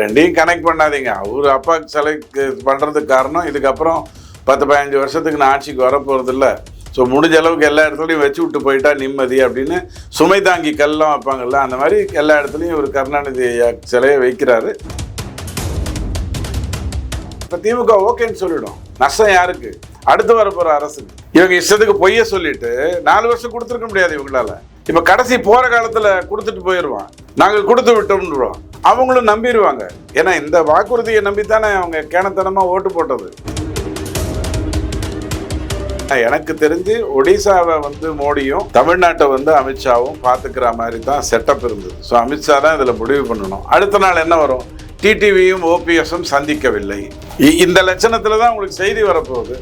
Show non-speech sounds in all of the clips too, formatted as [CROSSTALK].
ரெண்டையும் கனெக்ட் பண்ணாதீங்க. அவர் அப்பா சிலைக்கு பண்ணுறதுக்கு காரணம் இதுக்கப்புறம் பத்து பதினஞ்சு வருஷத்துக்கு நான் ஆட்சிக்கு வரப்போகிறது இல்லை ஸோ முடிஞ்ச அளவுக்கு எல்லா இடத்துலையும் வச்சு விட்டு போயிட்டா நிம்மதி அப்படின்னு சுமை தாங்கி கல்லாம் வைப்பாங்கல்ல அந்த மாதிரி எல்லா இடத்துலையும் ஒரு கருணாநிதி சிலையை வைக்கிறாரு. இப்போ திமுக ஓகேன்னு சொல்லிடும். நஷ்டம் யாருக்கு? அடுத்து வரப்போற அரசுக்கு. இவங்க இஷ்டத்துக்கு பொய்ய சொல்லிட்டு நாலு வருஷம் கொடுத்துருக்க முடியாது இவங்களால. இப்ப கடைசி போற காலத்துல கொடுத்துட்டு போயிடுவான் நாங்கள் கொடுத்து விட்டோம்ன்றோம். அவங்களும் நம்பிடுவாங்க ஏன்னா இந்த வாக்குறுதியை நம்பித்தானே அவங்க கேனத்தனமா ஓட்டு போட்டது. எனக்கு தெரிஞ்சு ஒடிசாவை வந்து மோடியும் தமிழ்நாட்டை வந்து அமித்ஷாவும் பார்த்துக்கிற மாதிரி தான் செட்டப் இருந்தது. ஸோ அமித்ஷா தான் இதில் முடிவு பண்ணணும். அடுத்த நாள் என்ன வரும்? டிடிவியும் ஓபிஎஸும் சந்திக்கவில்லை. இ- இந்த லட்சணத்தில் தான் உங்களுக்கு செய்தி வரப்போகுது.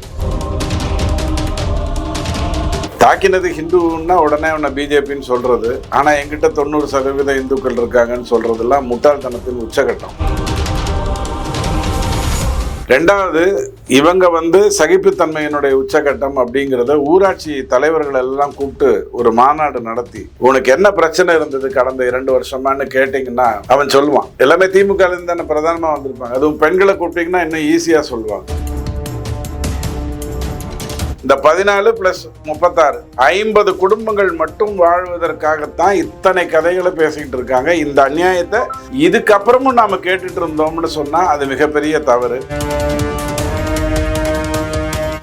தாக்கினது ஹிந்துன்னா உடனே உன்னை பிஜேபின்னு சொல்றது. ஆனா என்கிட்ட தொண்ணூறு சதவீத இந்துக்கள் இருக்காங்கன்னு சொல்றதெல்லாம் முட்டாள்தனத்தின் உச்சகட்டம். ரெண்டாவது இவங்க வந்து சகிப்புத்தன்மையினுடைய உச்சகட்டம் அப்படிங்கிறத ஊராட்சி தலைவர்கள் எல்லாம் கூப்பிட்டு ஒரு மாநாடு நடத்தி உனக்கு என்ன பிரச்சனை இருந்தது கடந்த இரண்டு வருஷமான்னு கேட்டிங்கன்னா அவன் சொல்லுவான். எல்லாமே திமுக தானே பிரதானமாக வந்திருப்பாங்க. அதுவும் பெண்களை கூப்பிட்டிங்கன்னா இன்னும் ஈஸியாக சொல்லுவாங்க. இந்த பதினாலு பிளஸ் முப்பத்தாறு ஐம்பது குடும்பங்கள் மட்டும் வாழ்வதற்காகத்தான் இத்தனை கதைகளை பேசிக்கிட்டு இருக்காங்க. இந்த அநியாயத்தை இதுக்கப்புறமும் நாம கேட்டுட்டு இருந்தோம்னு சொன்னா அது மிகப்பெரிய தவறு.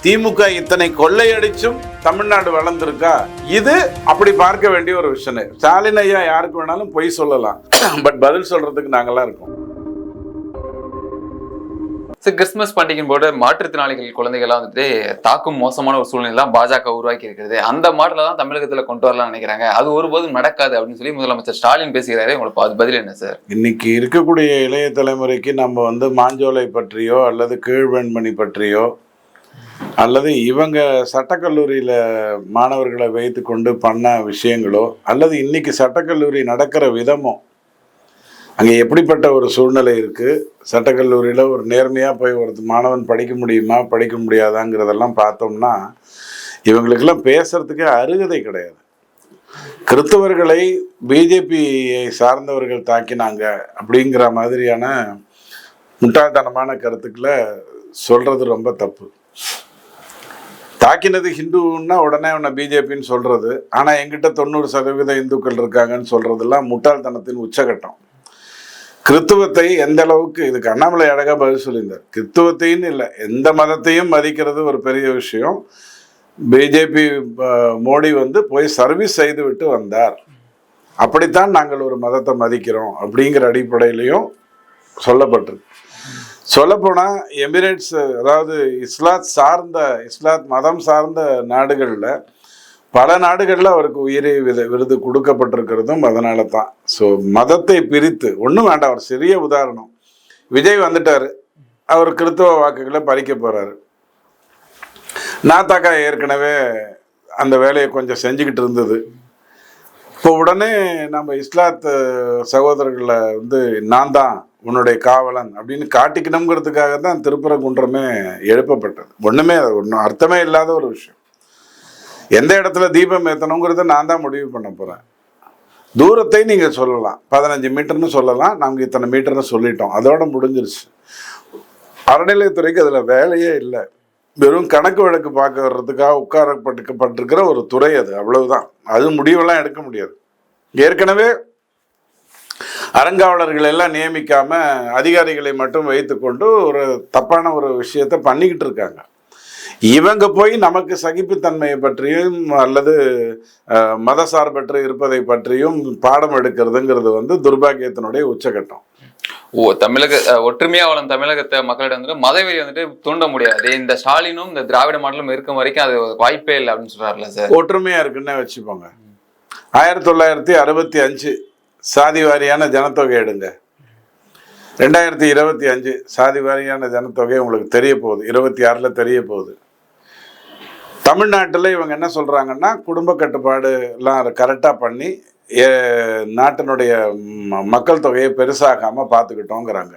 திமுக இத்தனை கொள்ளையடிச்சும் தமிழ்நாடு வளர்ந்துருக்கா? இது அப்படி பார்க்க வேண்டிய ஒரு விஷயம். ஸ்டாலின் ஐயா யாருக்கு வேணாலும் பொய் சொல்லலாம். [CLEARS THROAT] பட் பதில் சொல்றதுக்கு நாங்கெல்லாம் இருக்கோம். ஸோ கிறிஸ்துமஸ் பண்டிகையின் போது மாற்றுத்திறனாளிகள் குழந்தைகள்லாம் வந்துட்டு தாக்கும் மோசமான ஒரு சூழ்நிலை தான் பாஜக உருவாக்கி இருக்கிறது. அந்த மாடல தான் தமிழகத்தில் கொண்டு வரலாம்னு நினைக்கிறாங்க. அது ஒருபோதும் நடக்காது அப்படின்னு சொல்லி முதலமைச்சர் ஸ்டாலின் பேசுகிறாரு. உங்களுக்கு அது பதில் என்ன சார் இன்னைக்கு இருக்கக்கூடிய இளைய தலைமுறைக்கு நம்ம வந்து மாஞ்சோலை பற்றியோ அல்லது கீழ்வெண்மணி பற்றியோ அல்லது இவங்க சட்டக்கல்லூரியில் மாணவர்களை வைத்து கொண்டு பண்ண விஷயங்களோ அல்லது இன்னைக்கு சட்டக்கல்லூரி நடக்கிற விதமோ அங்கே எப்படிப்பட்ட ஒரு சூழ்நிலை இருக்குது சட்டக்கல்லூரியில் ஒரு நேர்மையாக போய் ஒரு மாணவன் படிக்க முடியுமா? படிக்க முடியாதாங்கிறதெல்லாம் பார்த்தோம்னா இவங்களுக்கெல்லாம் பேசுகிறதுக்கே அருகதை கிடையாது. கிறிஸ்தவர்களை பிஜேபியை சார்ந்தவர்கள் தாக்கினாங்க அப்படிங்கிற மாதிரியான முட்டாள்தனமான கருத்துக்களை சொல்கிறது ரொம்ப தப்பு. தாக்கினது ஹிந்துன்னா உடனே உன்னை பிஜேபின்னு சொல்கிறது ஆனால் எங்கிட்ட தொண்ணூறு சதவீத இந்துக்கள் இருக்காங்கன்னு சொல்கிறதுலாம் முட்டாள்தனத்தின் உச்சகட்டம். கிறித்துவத்தை எந்த அளவுக்கு இதுக்கு அண்ணாமலை அழகா பதில் சொல்லியிருந்தார். கிறித்துவத்தைன்னு இல்லை எந்த மதத்தையும் மதிக்கிறது ஒரு பெரிய விஷயம். பிஜேபி மோடி வந்து போய் சர்வீஸ் செய்து விட்டு வந்தார். அப்படித்தான் நாங்கள் ஒரு மதத்தை மதிக்கிறோம் அப்படிங்கிற அடிப்படையிலையும் சொல்லப்பட்டிருக்கு. சொல்லப்போனால் எமிரேட்ஸ் அதாவது இஸ்லாத் சார்ந்த இஸ்லாத் மதம் சார்ந்த நாடுகளில் பல நாடுகளில் அவருக்கு உயிரி வித விருது கொடுக்கப்பட்டிருக்கிறதும் அதனால தான் ஸோ மதத்தை பிரித்து ஒன்றும் வேண்டாம் ஒரு சிறிய உதாரணம். விஜய் வந்துட்டார். அவர் கிறித்துவ வாக்குகளை பறிக்க போகிறாரு நாத்தாக்கா ஏற்கனவே அந்த வேலையை கொஞ்சம் செஞ்சுக்கிட்டு இருந்தது. இப்போ உடனே நம்ம இஸ்லாத்து சகோதரர்களை வந்து நான் தான் உன்னுடைய காவலன் அப்படின்னு காட்டிக்கணுங்கிறதுக்காக தான் திருப்பரங்குன்றமே எழுப்பப்பட்டது. ஒன்றுமே ஒன்றும் அர்த்தமே இல்லாத ஒரு விஷயம். எந்த இடத்துல தீபம் ஏற்றணுங்கிறத நான் தான் முடிவு பண்ண போகிறேன் தூரத்தை நீங்கள் சொல்லலாம். பதினஞ்சு மீட்டர்னு சொல்லலாம். நாங்கள் இத்தனை மீட்டர்னு சொல்லிட்டோம். அதோட முடிஞ்சிருச்சு. அறநிலையத்துறைக்கு அதில் வேலையே இல்லை. வெறும் கணக்கு வழக்கு பார்க்க வர்றதுக்காக உட்காரப்பட்டுக்கப்பட்டிருக்கிற ஒரு துறை அது. அவ்வளவுதான். அது முடிவெல்லாம் எடுக்க முடியாது. ஏற்கனவே அறங்காவலர்கள் எல்லாம் நியமிக்காம அதிகாரிகளை மட்டும் வைத்துக்கொண்டு ஒரு தப்பான ஒரு விஷயத்தை பண்ணிக்கிட்டு இருக்காங்க. இவங்க போய் நமக்கு சகிப்புத்தன்மையை பற்றியும் அல்லது மதசார்பற்று இருப்பதை பற்றியும் பாடம் எடுக்கிறதுங்கிறது வந்து துர்பாகியத்தினுடைய உச்சகட்டம். ஓ தமிழக ஒற்றுமையா வாழும் தமிழகத்தை மக்களிடம் வந்துட்டு மதவெறி வந்துட்டு தூண்ட முடியாது. இந்த ஸ்டாலினும் இந்த திராவிட மாடலும் இருக்கும் வரைக்கும் அது வாய்ப்பே இல்லை அப்படின்னு சொல்றாருல சார். ஒற்றுமையா இருக்குன்னு வச்சுப்போங்க ஆயிரத்தி தொள்ளாயிரத்தி அறுபத்தி அஞ்சு சாதி வாரியான ஜனத்தொகை எடுங்க. ரெண்டாயிரத்தி இருபத்தி அஞ்சு சாதி வாரியான ஜனத்தொகை உங்களுக்கு தெரிய போகுது. இருபத்தி ஆறில் தெரிய போகுது. தமிழ்நாட்டில் இவங்க என்ன சொல்கிறாங்கன்னா குடும்ப கட்டுப்பாடு எல்லாம் கரெக்டாக பண்ணி நாட்டினுடைய மக்கள் தொகையை பெருசாகாமல் பார்த்துக்கிட்டோங்கிறாங்க.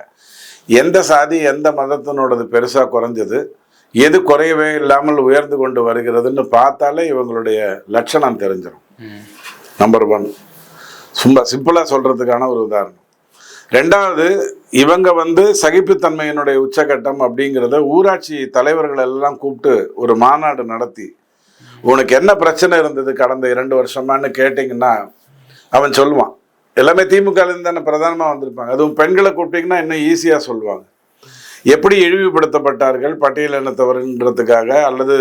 எந்த சாதி எந்த மதத்தினோடது பெருசாக குறைஞ்சது எது குறையவே இல்லாமல் உயர்ந்து கொண்டு வருகிறதுன்னு பார்த்தாலே இவங்களுடைய லட்சணம் தெரிஞ்சிடும் நம்பர் ஒன் சும்மா சிம்பிளாக சொல்கிறதுக்கான ஒரு உதாரணம். ரெண்டாவது இவங்க வந்து சகிப்புத்தன்மையினுடைய உச்சகட்டம் அப்படிங்கிறத ஊராட்சி தலைவர்கள் எல்லாம் கூப்பிட்டு ஒரு மாநாடு நடத்தி உனக்கு என்ன பிரச்சனை இருந்தது கடந்த இரண்டு வருஷமான்னு கேட்டிங்கன்னா அவன் சொல்லுவான். எல்லாமே திமுகலேருந்து தானே பிரதானமாக வந்திருப்பாங்க. அதுவும் பெண்களை கூப்பிட்டிங்கன்னா இன்னும் ஈஸியாக சொல்லுவாங்க. எப்படி இழிவுபடுத்தப்பட்டார்கள் பட்டியலினத்தவர்ன்றதுக்காக அல்லது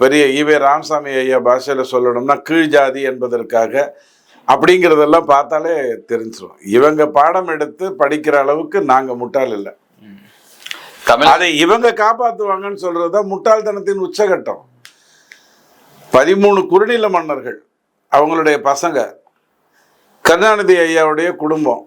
பெரிய ஈவே ராமசாமி ஐயா பாஷையில் சொல்லணும்னா கீழ் ஜாதி என்பதற்காக அப்படிங்கிறதெல்லாம் பார்த்தாலே தெரிஞ்சிடும் இவங்க பாடம் எடுத்து படிக்கிற அளவுக்கு நாங்கள் முட்டாள் இல்லை. அதை இவங்க காப்பாற்றுவாங்கன்னு சொல்றது தான் முட்டாள்தனத்தின் உச்சகட்டம். பதிமூணு குறுநில மன்னர்கள் அவங்களுடைய பசங்க கருணாநிதி ஐயாவுடைய குடும்பம்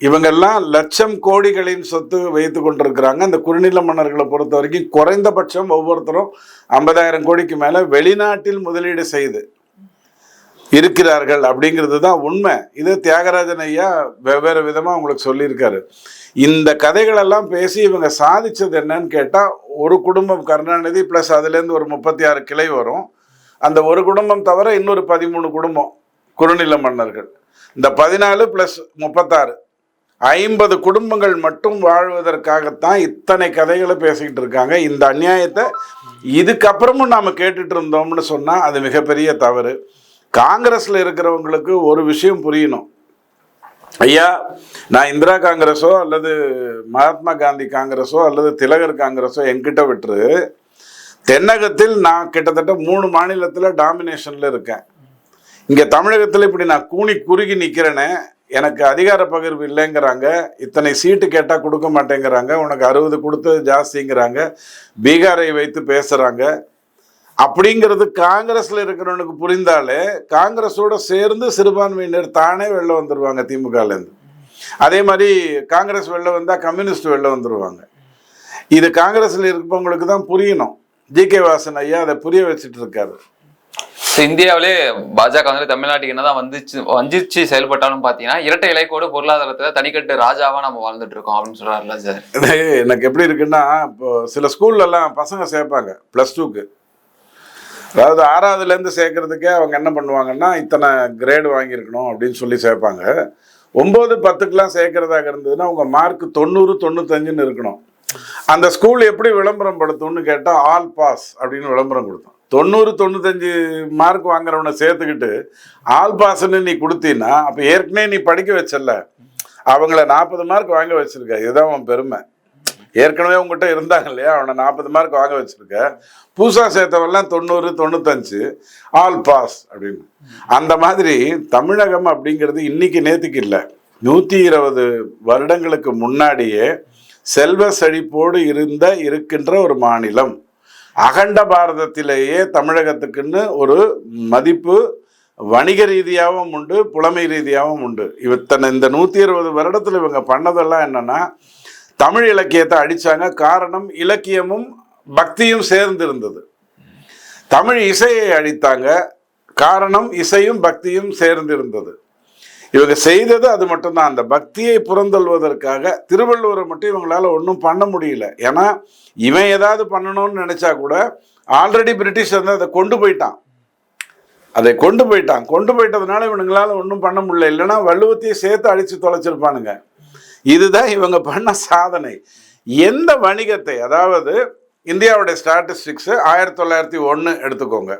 இவங்கெல்லாம் லட்சம் கோடிகளின் சொத்து வைத்து கொண்டிருக்கிறாங்க. அந்த குறுநில மன்னர்களை பொறுத்த வரைக்கும் குறைந்தபட்சம் ஒவ்வொருத்தரும் ஐம்பதாயிரம் கோடிக்கு மேலே வெளிநாட்டில் முதலீடு செய்து இருக்கிறார்கள் அப்படிங்கிறது தான் உண்மை. இது தியாகராஜன் ஐயா வெவ்வேறு விதமாக உங்களுக்கு சொல்லியிருக்காரு. இந்த கதைகளெல்லாம் பேசி இவங்க சாதிச்சது என்னன்னு கேட்டால் ஒரு குடும்பம் கருணாநிதி ப்ளஸ் அதுலேருந்து ஒரு முப்பத்தி ஆறு கிளை வரும். அந்த ஒரு குடும்பம் தவிர இன்னொரு பதிமூணு குடும்பம் குறுநில மன்னர்கள். இந்த பதினாலு ப்ளஸ் முப்பத்தாறு ஐம்பது குடும்பங்கள் மட்டும் வாழ்வதற்காகத்தான் இத்தனை கதைகளை பேசிக்கிட்டு இருக்காங்க. இந்த அநியாயத்தை இதுக்கப்புறமும் நாம் கேட்டுட்டு இருந்தோம்னு சொன்னால் அது மிகப்பெரிய தவறு. காங்கிரஸில் இருக்கிறவங்களுக்கு ஒரு விஷயம் புரியணும். ஐயா நான் இந்திரா காங்கிரஸோ அல்லது மகாத்மா காந்தி காங்கிரஸோ அல்லது திலகர் காங்கிரஸோ என்கிட்ட விட்டுரு. தென்னகத்தில் நான் கிட்டத்தட்ட மூணு மாநிலத்தில் டாமினேஷனில் இருக்கேன். இங்கே தமிழகத்தில் இப்படி நான் கூனி குறுகி நிற்கிறேனே எனக்கு அதிகார பகிர்வு இல்லைங்கிறாங்க இத்தனை சீட்டு கேட்டால் கொடுக்க மாட்டேங்கிறாங்க உனக்கு அறுபது கொடுத்தது ஜாஸ்திங்கிறாங்க பீகாரை வைத்து பேசுகிறாங்க அப்படிங்கிறது காங்கிரஸில் இருக்கிறவனுக்கு புரிந்தாலே காங்கிரஸோட சேர்ந்து சிறுபான்மையினர் தானே வெளில வந்துடுவாங்க திமுகலேருந்து அதே மாதிரி காங்கிரஸ் வெளில வந்தால் கம்யூனிஸ்ட் வெளில வந்துடுவாங்க இது காங்கிரஸில் இருப்பவங்களுக்கு தான் புரியணும். ஜி கே வாசன் ஐயா அதை புரிய வச்சுட்டு இருக்காரு. இந்தியாவிலே பாஜக வந்து தமிழ்நாட்டுக்கு என்னதான் வந்துச்சு வஞ்சிச்சு செயல்பட்டாலும் பாத்தீங்கன்னா இரட்டை இலைக்கோடு பொருளாதாரத்துல தனிக்கட்டு ராஜாவா நம்ம வாழ்ந்துட்டு இருக்கோம் அப்படின்னு சொல்றாருல்ல சார். எனக்கு எப்படி இருக்குன்னா இப்போ சில ஸ்கூல்லலாம் பசங்க சேர்ப்பாங்க ப்ளஸ் டூக்கு அதாவது ஆறாவதுலேருந்து சேர்க்கறதுக்கே அவங்க என்ன பண்ணுவாங்கன்னா இத்தனை கிரேடு வாங்கியிருக்கணும் அப்படின்னு சொல்லி சேர்ப்பாங்க. ஒம்பது பத்துக்கெலாம் சேர்க்கறதாக இருந்ததுன்னா அவங்க மார்க் தொண்ணூறு தொண்ணூத்தஞ்சுன்னு இருக்கணும். அந்த ஸ்கூல் எப்படி விளம்பரம் படுத்தும்னு கேட்டால் ஆல் பாஸ் அப்படின்னு விளம்பரம் கொடுத்தோம். தொண்ணூறு தொண்ணூத்தஞ்சு மார்க் வாங்குறவனை சேர்த்துக்கிட்டு ஆல் பாஸ்ன்னு நீ கொடுத்தீன்னா அப்போ ஏற்கனவே நீ படிக்க வச்சல அவங்கள நாற்பது மார்க் வாங்க வச்சுருக்க. இதுதான் உன் பெருமை. ஏற்கனவே உங்ககிட்ட இருந்தாங்க இல்லையா? அவனை நாற்பது மார்க் வாங்க வச்சுருக்க புதுசாக சேர்த்தவெல்லாம் தொண்ணூறு தொண்ணூத்தஞ்சு. ஆல் பாஸ் அப்படின்னு. அந்த மாதிரி தமிழகம் அப்படிங்கிறது இன்னைக்கு நேற்றுக்கு இல்லை. நூற்றி இருபது வருடங்களுக்கு முன்னாடியே செல்வ செழிப்போடு இருந்த இருக்கின்ற ஒரு மாநிலம். அகண்ட பாரதத்திலேயே தமிழகத்துக்குன்னு ஒரு மதிப்பு வணிக ரீதியாகவும் உண்டு புலமை ரீதியாகவும் உண்டு. இத்தனை இந்த நூற்றி இருபது வருடத்தில் இவங்க பண்ணதெல்லாம் என்னென்னா தமிழ் இலக்கியத்தை அழிச்சாங்க காரணம் இலக்கியமும் பக்தியும் சேர்ந்து இருந்தது தமிழ் இசையை அழித்தாங்க காரணம் இசையும் பக்தியும் சேர்ந்து இருந்தது இவங்க செய்தது அது மட்டும்தான். அந்த பக்தியை புறந்தள்வதற்காக திருவள்ளுவரை மட்டும் இவங்களால ஒன்றும் பண்ண முடியல. ஏன்னா இவன் ஏதாவது பண்ணணும்னு நினைச்சா கூட ஆல்ரெடி பிரிட்டிஷ் வந்து அதை கொண்டு போயிட்டான். அதை கொண்டு போயிட்டான். கொண்டு போயிட்டதுனால இவனுங்களால ஒன்றும் பண்ண முடியல. இல்லைன்னா வள்ளுவத்தையே சேர்த்து அடிச்சு தொலைச்சிருப்பானுங்க. இதுதான் இவங்க பண்ண சாதனை. எந்த வணிகத்தை அதாவது இந்தியாவுடைய ஸ்டாட்டிஸ்டிக்ஸ் ஆயிரத்தி தொள்ளாயிரத்தி ஒன்று எடுத்துக்கோங்க.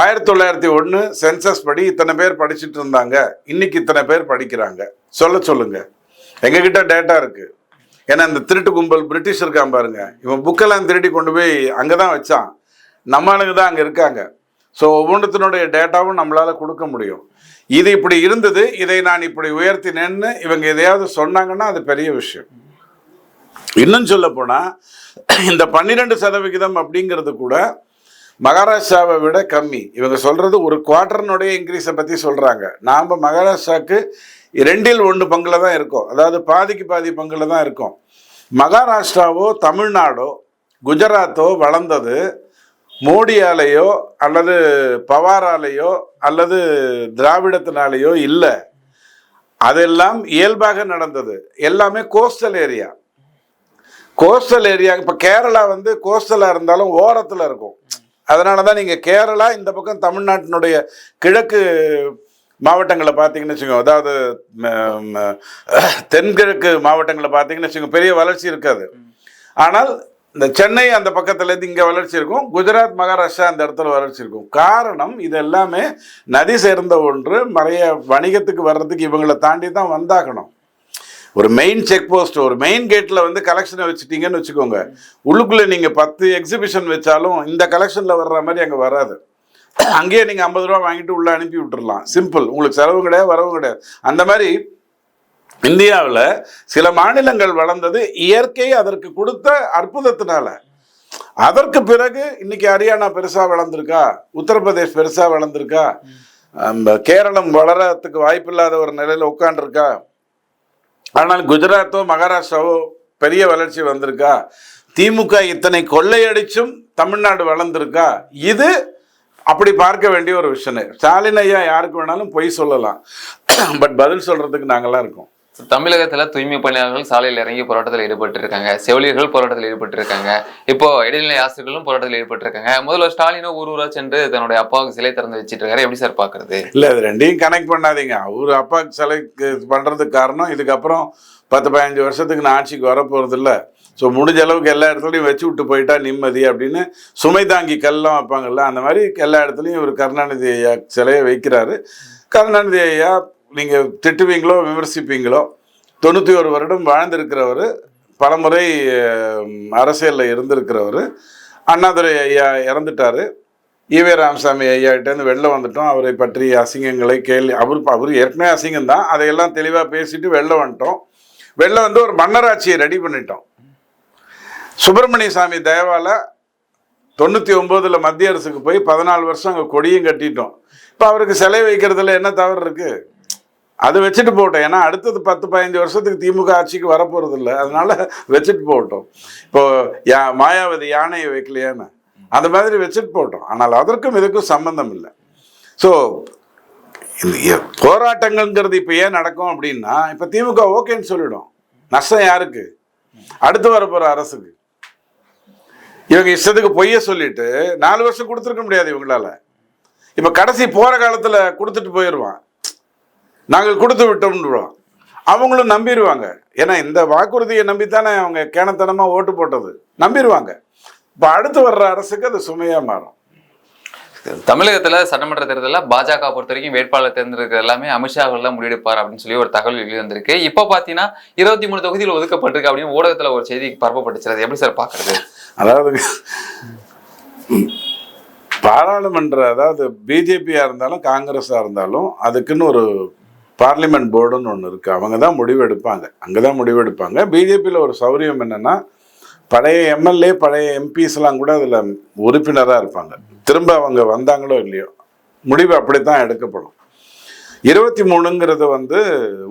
ஆயிரத்தி தொள்ளாயிரத்தி ஒன்று சென்சஸ் படி இத்தனை பேர் படிச்சுட்டு இருந்தாங்க. இன்னைக்கு இத்தனை பேர் படிக்கிறாங்க. சொல்ல சொல்லுங்க. எங்ககிட்ட டேட்டா இருக்கு. ஏன்னா இந்த திருட்டு கும்பல் பிரிட்டிஷ் இருக்கான் பாருங்க. இவன் புக்கெல்லாம் திருடி கொண்டு போய் அங்கே தான் வச்சான் நம்மளுக்கு தான் அங்கே இருக்காங்க. ஸோ ஒவ்வொன்றத்தினுடைய டேட்டாவும் நம்மளால் கொடுக்க முடியும். இது இப்படி இருந்தது இதை நான் இப்படி உயர்த்தினேன்னு இவங்க எதையாவது சொன்னாங்கன்னா அது பெரிய விஷயம். இன்னும் சொல்ல போனால் இந்த பன்னிரெண்டு சதவிகிதம் அப்படிங்கிறது கூட மகாராஷ்டிராவை விட கம்மி. இவங்க சொல்கிறது ஒரு குவார்டர்னுடைய இன்க்ரீஸை பற்றி சொல்கிறாங்க நாம் மகாராஷ்டிராவுக்கு ரெண்டில் ஒன்று பங்கில் தான் இருக்கோம். அதாவது பாதிக்கு பாதி பங்கில் தான் இருக்கோம். மகாராஷ்டிராவோ தமிழ்நாடோ குஜராத்தோ வளர்ந்தது மோடியாலேயோ அல்லது பவாராலேயோ அல்லது திராவிடத்தினாலேயோ இல்லை. அதெல்லாம் இயல்பாக நடந்தது. எல்லாமே கோஸ்டல் ஏரியா கோஸ்டல் ஏரியா இப்போ கேரளா வந்து கோஸ்டலாக இருந்தாலும் ஓரத்தில் இருக்கும். அதனால தான் நீங்கள் கேரளா இந்த பக்கம் தமிழ்நாட்டினுடைய கிழக்கு மாவட்டங்களை பார்த்தீங்கன்னு வச்சுக்கோங்க அதாவது தென்கிழக்கு மாவட்டங்களை பார்த்தீங்கன்னு வச்சுக்கோங்க பெரிய வளர்ச்சி இருக்காது. ஆனால் இந்த சென்னை அந்த பக்கத்துலேருந்து இங்கே வளர்ச்சி இருக்கும். குஜராத் மகாராஷ்டிரா அந்த இடத்துல வளர்ச்சி இருக்கும். காரணம் இது எல்லாமே நதி சேர்ந்த ஒன்று நிறைய வணிகத்துக்கு வர்றதுக்கு இவங்களை தாண்டி தான் வந்தாகணும். ஒரு மெயின் செக் போஸ்ட் ஒரு மெயின் கேட்டில் வந்து கலெக்ஷனை வச்சுட்டீங்கன்னு வச்சுக்கோங்க. உள்ளுக்குள்ளே நீங்கள் பத்து எக்ஸிபிஷன் வச்சாலும் இந்த கலெக்ஷனில் வர்ற மாதிரி அங்கே வராது. அங்கேயே நீங்கள் ஐம்பது ரூபா வாங்கிட்டு உள்ளே அனுப்பி விட்டுடலாம் சிம்பிள் உங்களுக்கு செலவும் கிடையாது வரவும் கிடையாது. அந்த மாதிரி இந்தியாவில் சில மாநிலங்கள் வளர்ந்தது இயற்கை அதற்கு கொடுத்த அற்புதத்தினால. அதற்கு பிறகு இன்னைக்கு ஹரியானா பெருசா வளர்ந்துருக்கா? உத்தரப்பிரதேஷ் பெருசா வளர்ந்துருக்கா? கேரளம் வளரத்துக்கு வாய்ப்பில்லாத ஒரு நிலையில உட்காண்டிருக்கா ஆனால் குஜராத்தோ மகாராஷ்டிராவோ பெரிய வளர்ச்சி வந்திருக்கா? திமுக இத்தனை கொள்ளையடிச்சும் தமிழ்நாடு வளர்ந்துருக்கா? இது அப்படி பார்க்க வேண்டிய ஒரு விஷயம். ஸ்டாலின் ஐயா யாருக்கு வேணாலும் பொய் சொல்லலாம். பட் பதில் சொல்றதுக்கு நாங்களாம் இருக்கோம். தமிழகத்தில் தூய்மை பணியாளர்கள் சாலையில் இறங்கி போராட்டத்தில் ஈடுபட்டிருக்காங்க. செவிலியர்கள் போராட்டத்தில் ஈடுபட்டிருக்காங்க. இப்போ இடைநிலை ஆசிரியர்களும் போராட்டத்தில் ஈடுபட்டிருக்காங்க. முதல்ல ஸ்டாலினும் ஸ்டாலினோ ஊர் ஊரா சென்று தன்னுடைய அப்பாவுக்கு சிலை திறந்து வச்சுட்டு இருக்காரு எப்படி சார் பார்க்கறது இல்லை இது ரெண்டையும் கனெக்ட் பண்ணாதீங்க. அவர் அப்பாவுக்கு சிலைக்கு பண்ணுறதுக்கு காரணம். இதுக்கப்புறம் பத்து பதினஞ்சு வருஷத்துக்கு நான் ஆட்சிக்கு வரப்போகிறது இல்லை ஸோ முடிஞ்ச அளவுக்கு எல்லா இடத்துலையும் வச்சு விட்டு போயிட்டா நிம்மதி அப்படின்னு சுமை தாங்கி கல்லாம் வைப்பாங்கல்ல அந்த மாதிரி எல்லா இடத்துலையும் இவர் கருணாநிதி ஐயா சிலையை வைக்கிறாரு. கருணாநிதி ஐயா நீங்கள் திட்டுவீங்களோ விமர்சிப்பீங்களோ தொண்ணூற்றி ஒரு வருடம் வாழ்ந்திருக்கிறவர் பலமுறை அரசியலில் இருந்திருக்கிறவர் அண்ணாதுரை ஐயா இறந்துட்டாரு. ஈவே ராமசாமி ஐயாகிட்டேருந்து வெளில வந்துட்டோம். அவரை பற்றி அசிங்கங்களை கேள்வி அவர் அவர் ஏற்கனவே அசிங்கம் தான் அதையெல்லாம் தெளிவாக பேசிட்டு வெளில வந்துட்டோம். வெளில வந்து ஒரு மன்னராட்சியை ரெடி பண்ணிட்டோம். சுப்பிரமணிய சாமி தயவால் தொண்ணூற்றி ஒம்போதில் மத்திய அரசுக்கு போய் பதினாலு வருஷம் அங்கே கொடியும் கட்டிட்டோம். இப்போ அவருக்கு சிலை வைக்கிறதுல என்ன தவறு இருக்குது அது வச்சுட்டு போட்டோம். ஏன்னா அடுத்தது பத்து பதினஞ்சு வருஷத்துக்கு திமுக ஆட்சிக்கு வரப்போகிறது இல்லை அதனால வச்சுட்டு போகட்டும் இப்போ யா மாயாவதி யானையை வைக்கலையான்னு. அந்த மாதிரி வச்சுட்டு போட்டோம். ஆனால் அதற்கும் இதுக்கும் சம்பந்தம் இல்லை. ஸோ போராட்டங்கள்ங்கிறது இப்போ ஏன் நடக்கும் அப்படின்னா இப்போ திமுக ஓகேன்னு சொல்லிடும். நஷ்டம் யாருக்கு? அடுத்து வரப்போகிற அரசுக்கு. இவங்க இஷ்டத்துக்கு பொய்ய சொல்லிட்டு நாலு வருஷம் கொடுத்துருக்க முடியாது இவங்களால. இப்போ கடைசி போகிற காலத்தில் கொடுத்துட்டு போயிடுவான் நாங்கள் கொடுத்து விட்டோம்ன்றோம் அவங்களும் நம்பிடுவாங்க. ஏன்னா இந்த வாக்குறுதியை நம்பித்தானே அவங்க கேணத்தனமாக ஓட்டு போட்டது. நம்பிடுவாங்க. இப்போ அடுத்து வர்ற அரசுக்கு அது சுமையாக மாறும். தமிழகத்துல சட்டமன்ற தேர்தலில் பாஜக பொறுத்த வரைக்கும் வேட்பாளர் தேர்ந்தெடுக்கிறது எல்லாமே அமித்ஷா அவர்கள் தான் முடிவெடுப்பார் அப்படின்னு சொல்லி ஒரு தகவல் வெளிவந்திருக்கு. இப்போ பாத்தீங்கன்னா இருபத்தி மூணு தொகுதியில் ஒதுக்கப்பட்டிருக்கு அப்படின்னு ஊடகத்துல ஒரு செய்தி பரப்பப்பட்டுச்சு. அது எப்படி சார் பாக்குறது? அதாவது பாராளுமன்ற அதாவது பிஜேபியாக இருந்தாலும் காங்கிரஸாக இருந்தாலும் அதுக்குன்னு ஒரு பார்லிமெண்ட் போர்டுன்னு ஒன்று இருக்குது அவங்க தான் முடிவு எடுப்பாங்க அங்கே தான் முடிவெடுப்பாங்க. பிஜேபியில் ஒரு சௌரியம் என்னென்னா பழைய எம்எல்ஏ பழைய எம்பிஸ்லாம் கூட அதில் உறுப்பினராக இருப்பாங்க. திரும்ப அவங்க வந்தாங்களோ இல்லையோ முடிவு அப்படி தான் எடுக்கப்படும். இருபத்தி மூணுங்கிறத வந்து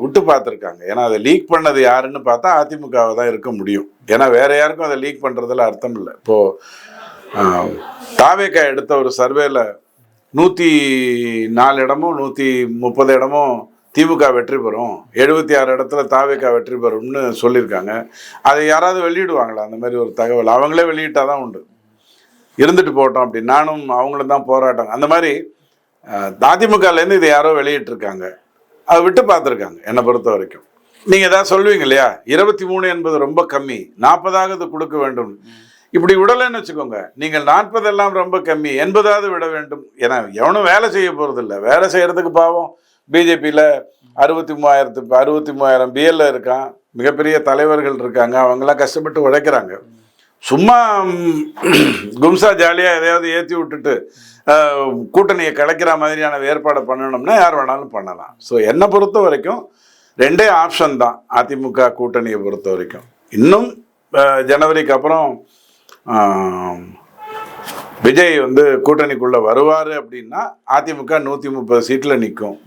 விட்டு பார்த்துருக்காங்க. ஏன்னா அதை லீக் பண்ணது யாருன்னு பார்த்தா அதிமுகவை தான் இருக்க முடியும். ஏன்னா வேற யாருக்கும் அதை லீக் பண்ணுறதுல அர்த்தம் இல்லை. இப்போது தாவேக்கா எடுத்த ஒரு சர்வேல நூற்றி நாலு இடமும் நூற்றி முப்பது இடமும் திமுக வெற்றி பெறும். எழுபத்தி ஆறு இடத்துல தாவேக்கா வெற்றி பெறும்னு சொல்லியிருக்காங்க. அதை யாராவது வெளியிடுவாங்களா? அந்த மாதிரி ஒரு தகவல். அவங்களே வெளியிட்டால் தான் உண்டு. இருந்துட்டு போட்டோம் அப்படி. நானும் அவங்களும் தான் போராட்டம். அந்த மாதிரி அஹ், அதிமுகலேருந்து இதை யாரோ வெளியிட்டிருக்காங்க. அதை விட்டு பார்த்துருக்காங்க என்னை பொறுத்த வரைக்கும். நீங்கள் ஏதாவது சொல்லுவீங்க இல்லையா? இருபத்தி மூணு என்பது ரொம்ப கம்மி. நாற்பதாவது கொடுக்க வேண்டும். இப்படி விடலைன்னு வச்சுக்கோங்க. நீங்கள் நாற்பதெல்லாம் ரொம்ப கம்மி. எண்பதாவது விட வேண்டும். ஏன்னா எவனும் வேலை செய்ய போகிறதில்ல வேலை செய்கிறதுக்கு பாவம். பிஜேபியில் அறுபத்தி மூவாயிரத்து அறுபத்தி மூவாயிரம் பிஎல்ல இருக்கான். மிகப்பெரிய தலைவர்கள் இருக்காங்க. அவங்கெல்லாம் கஷ்டப்பட்டு உழைக்கிறாங்க. சும்மா கும்சா ஜாலியாக எதையாவது ஏற்றி விட்டுட்டு கூட்டணியை கலைக்கிற மாதிரியான ஏற்பாடை பண்ணணும்னா யார் வேணாலும் பண்ணலாம். ஸோ என்னை பொறுத்த வரைக்கும் ரெண்டே ஆப்ஷன் தான். அதிமுக கூட்டணியை பொறுத்த வரைக்கும். இன்னும் ஜனவரிக்கு அப்புறம் விஜய் வந்து கூட்டணிக்குள்ளே வருவார் அப்படின்னா அதிமுக நூற்றி முப்பது சீட்டில் நிற்கும்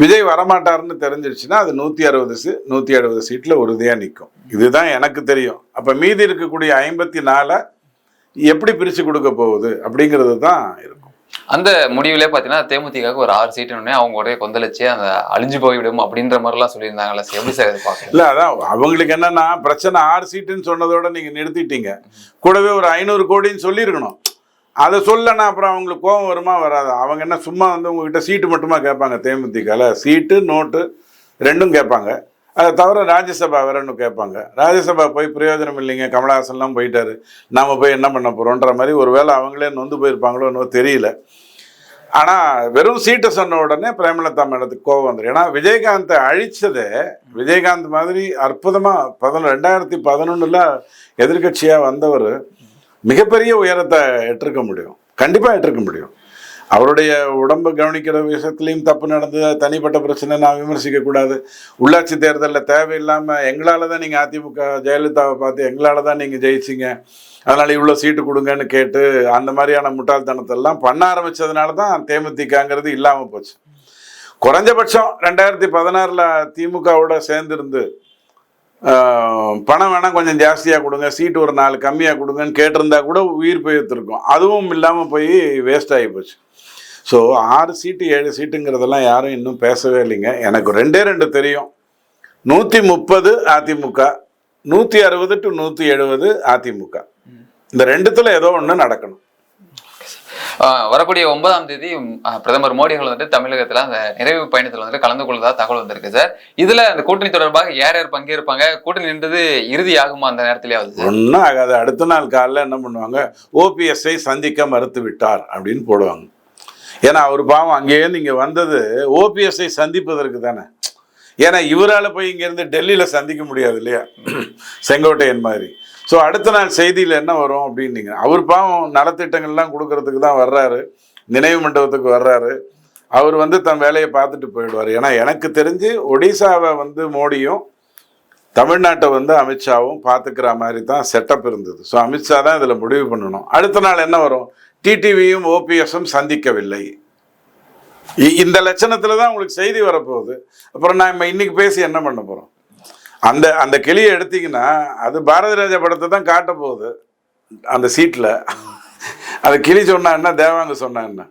விஜய் வரமாட்டாருன்னு தெரிஞ்சிருச்சுன்னா அது நூற்றி அறுபது சீ நூற்றி அறுபது சீட்டில் உறுதியாக நிற்கும் இதுதான் எனக்கு தெரியும். அப்போ மீதி இருக்கக்கூடிய ஐம்பத்தி நாலை எப்படி பிரித்து கொடுக்க போகுது அப்படிங்கிறது தான் இருக்கும். அந்த முடிவிலே பாத்தீங்கன்னா தேமுதிகவுக்கு ஒரு ஆறு சீட்டு அவங்க ஒரே கொந்தளிச்சு அந்த அழிஞ்சு போய்விடும் அப்படின்ற மாதிரிலாம் சொல்லியிருந்தாங்கல்ல எப்படி சார் பாக்குறது இல்லை அதான் அவங்களுக்கு என்னன்னா பிரச்சனை ஆறு சீட்டுன்னு சொன்னதோட நீங்கள் நிறுத்திட்டீங்க. கூடவே ஒரு ஐநூறு கோடின்னு சொல்லியிருக்கணும். அதை சொல்லனா அப்புறம் அவங்களுக்கு கோபம் வருமா வராது? அவங்க என்ன சும்மா வந்து உங்ககிட்ட சீட்டு மட்டுமா கேட்பாங்க? தேமுதிகல சீட்டு நோட்டு ரெண்டும் கேட்பாங்க. அதை தவிர ராஜ்யசபா வேறன்னு கேட்பாங்க. ராஜ்யசபா போய் பிரயோஜனம் இல்லைங்க. கமலஹாசன்லாம் போயிட்டாரு. நாம் போய் என்ன பண்ண போகிறோன்ற மாதிரி ஒரு வேளை அவங்களே நொந்து போயிருப்பாங்களோ என்னவோ தெரியல. ஆனால் வெறும் சீட்டை சொன்ன உடனே பிரேமலதா மேடத்துக்கு கோபம் வந்துடும் ஏன்னா விஜயகாந்தை அழிச்சதே விஜயகாந்த் மாதிரி அற்புதமாக பதினொன்று ரெண்டாயிரத்தி பதினொன்றில் எதிர்கட்சியாக வந்தவர் மிகப்பெரிய உயரத்தை எட்டிருக்க முடியும். கண்டிப்பாக எட்டிருக்க முடியும். அவருடைய உடம்பு கவனிக்கிற விஷயத்துலையும் தப்பு நடந்தது தனிப்பட்ட பிரச்சனை நான் விமர்சிக்கக்கூடாது உள்ளாட்சி தேர்தலில் தேவையில்லாமல் எங்களால் தான் நீங்கள் அதிமுக ஜெயலலிதாவை பார்த்து எங்களால் தான் நீங்கள் ஜெயிச்சிங்க. அதனால் இவ்வளோ சீட்டு கொடுங்கன்னு கேட்டு அந்த மாதிரியான முட்டாள்தனத்தெல்லாம் பண்ண ஆரம்பிச்சதுனால தான் தேமுதிகங்கிறது இல்லாமல் போச்சு. குறைஞ்சபட்சம் ரெண்டாயிரத்தி பதினாறில் திமுகவோட சேர்ந்துருந்து பணம் வேணால் கொஞ்சம் ஜாஸ்தியாக கொடுங்க சீட்டு ஒரு நாலு கம்மியாக கொடுங்கன்னு கேட்டிருந்தா கூட உயிர் போயிருந்திருக்கும். அதுவும் இல்லாமல் போய் வேஸ்ட் ஆகி போச்சு. ஸோ ஆறு சீட்டு ஏழு சீட்டுங்கிறதெல்லாம் யாரும் இன்னும் பேசவே இல்லைங்க. எனக்கு ரெண்டே ரெண்டு தெரியும். நூற்றி முப்பது அதிமுக நூற்றி அறுபது டு நூற்றி எழுபது அதிமுக. இந்த ரெண்டுத்தில் ஏதோ ஒன்று நடக்கணும். வரக்கூடிய ஒன்பதாம் தேதி பிரதமர் மோடி அவர்கள் வந்துட்டு தமிழகத்தில் அந்த நிறைவு பயணத்தில் வந்துட்டு கலந்து கொள்வதாக தகவல் வந்திருக்கு சார். இதுல அந்த கூட்டணி தொடர்பாக யார் யார் பங்கேற்பாங்க? கூட்டணி நின்றது இறுதி ஆகுமா அந்த நேரத்திலேயாவது ஒன்றும் ஆகாது. அடுத்த நாள் காலைல என்ன பண்ணுவாங்க? ஓபிஎஸ்ஐ சந்திக்க மறுத்து விட்டார் அப்படின்னு போடுவாங்க. ஏன்னா அவர் பாவம் அங்கேருந்து இங்கே வந்தது ஓபிஎஸ்ஐ சந்திப்பதற்கு தானே. ஏன்னா இவரால் போய் இங்கேருந்து டெல்லியில் சந்திக்க முடியாது இல்லையா? செங்கோட்டையன் மாதிரி. ஸோ அடுத்த நாள் செய்தியில் என்ன வரும் அப்படின்னீங்க அவர் பாவம் நலத்திட்டங்கள்லாம் கொடுக்கறதுக்கு தான் வர்றாரு நினைவு மண்டபத்துக்கு வர்றாரு. அவர் வந்து தன் வேலையை பார்த்துட்டு போயிடுவார். ஏன்னா எனக்கு தெரிஞ்சு ஒடிசாவை வந்து மோடியும் தமிழ்நாட்டை வந்து அமித்ஷாவும் பார்த்துக்கிற மாதிரி தான் செட்டப் இருந்தது. ஸோ அமித்ஷா தான் இதில் முடிவு பண்ணணும். அடுத்த நாள் என்ன வரும்? டிடிவியும் ஓபிஎஸும் சந்திக்கவில்லை. இ- இந்த லட்சணத்தில் தான் உங்களுக்கு செய்தி வரப்போகுது. அப்புறம் நான் நம்ம இன்னைக்கு பேசி என்ன பண்ண போகிறோம் அந்த அந்த கிளியை எடுத்தீங்கன்னா அது பாரதி ராஜா படத்தை தான் காட்ட போகுது அந்த சீட்டில் அது கிளி சொன்னா என்ன தேவாங்க சொன்னா என்ன?